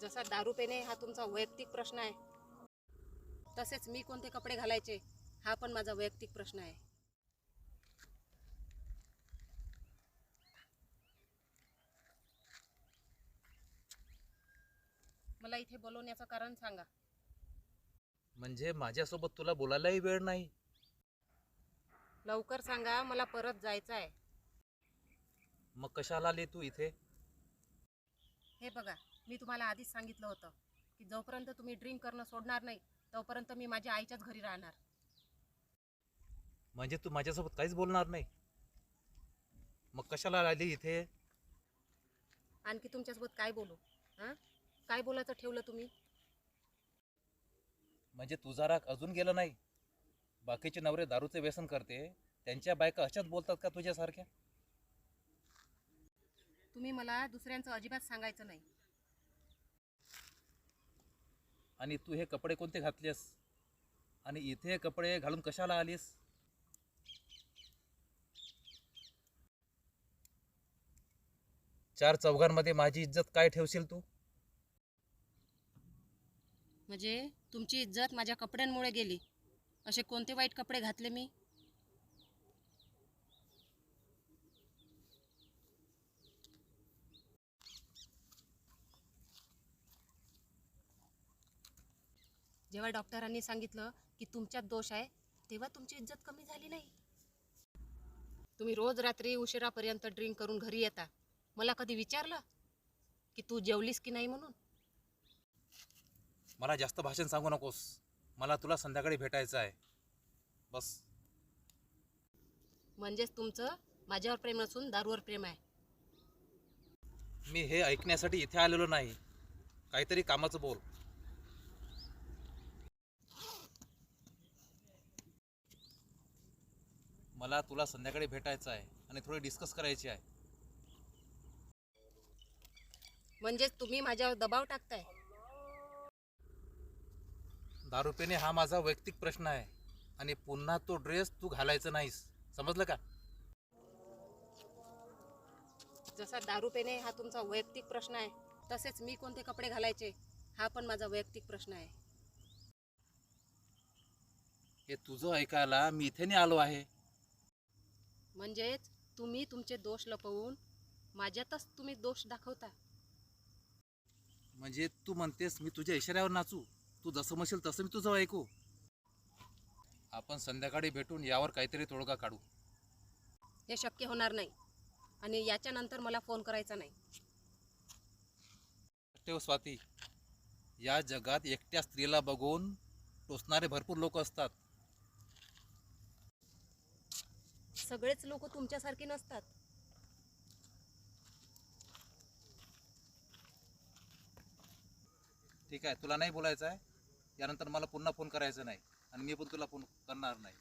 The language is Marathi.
जसा दारू पिणे हा तुमचा वैयक्तिक प्रश्न आहे तसेच मी कोणते कपडे घालायचे हा पण माझा वैयक्तिक प्रश्न आहे. मला इथे बोलवण्याचं कारण सांगा. म्हणजे माझ्यासोबत तुला बोलायलाही वेळ नाही. लवकर सांगा मला परत जायचं आहे. मग कशाला आली तू इथे? हे बघा मी तुम्हाला आधीच सांगितलं होतं की जोपर्यंत तुम्ही ड्रिंक करणं सोडणार नाही तोपर्यंत मी माझ्या आईच्याच घरी राहणार. म्हणजे तू माझ्यासोबत काहीच बोलणार नाही? मग कशाला आली इथे? आणखी तुमच्यासोबत काय बोलू? हां? काय बोलायचं ठेवलं तुम्ही? म्हणजे तुझा राग अजून गेला नाही? बाकीचे नवरे दारूचे व्यसन करते त्यांच्या बायका अशाच बोलतात का तुझ्यासारख्या? तुम्ही मला दुसऱ्यांचं अजिबात सांगायचं नाही. आणि तू हे कपडे कोणते घातलेस? आणि इथे हे कपडे घालून कशाला आलीस? चार चौघांमध्ये माझी इज्जत काय ठेवशील तू? म्हणजे तुमची इज्जत माझ्या कपड्यांमुळे गेली. असे कोणते वाईट कपडे घातले मी? जेव्हा डॉक्टरांनी सांगितलं की तुमच्यात दोष आहे तेव्हा तुमची इज्जत कमी झाली नाही. तुम्ही रोज रात्री उशिरापर्यंत ड्रिंक करून घरी येता. मला कधी विचारलं की तू जेवलीस की नाही म्हणून? मला जास्त भाषण सांगू नकोस. मला तुला संध्याकाळी भेटायचं आहे. बस. म्हणजेच तुमचं माझ्यावर प्रेम नसून दारूवर प्रेम आहे. मी हे ऐकण्यासाठी इथे आलेलो नाही. काहीतरी कामाचं बोल. मला तुला संध्याकाळी भेटायचं आहे आणि थोडी डिस्कस करायची आहे. म्हणजेच तुम्ही माझ्यावर दबाव टाकताय? दारू पिणे हा माझा वैयक्तिक प्रश्न आहे आणि पुन्हा तो ड्रेस तू घालायचं नाहीस. समजलं का? जसा दारू पिणे हा तुमचा वैयक्तिक प्रश्न आहे तसेच मी कोणते कपडे घालायचे हा पण माझा वैयक्तिक प्रश्न आहे. हे तुझं ऐकायला मी इथे नाही आलो आहे. म्हणजेच तुम्ही तुमचे दोष लपवून माझ्यातच तुम्ही दोष दाखवता. म्हणजे तू म्हणतेस मी तुझ्या इशाऱ्यावर नाचू. तू जसं म्हणशील तसं मी तुझं ऐकू. आपण संध्याकाळी भेटून यावर काहीतरी तोडगा काढू. हे शक्य होणार नाही. आणि याच्यानंतर मला फोन करायचा नाही. ठेव स्वाती. या जगात एकट्या स्त्रीला बघून टोचणारे भरपूर लोक असतात. सगळेच लोक तुमच्यासारखे नसतात. ठीक आहे तुला नाही बोलायचं आहे यानंतर मला पुन्हा फोन करायचा नाही. आणि मी पण तुला फोन करणार नाही.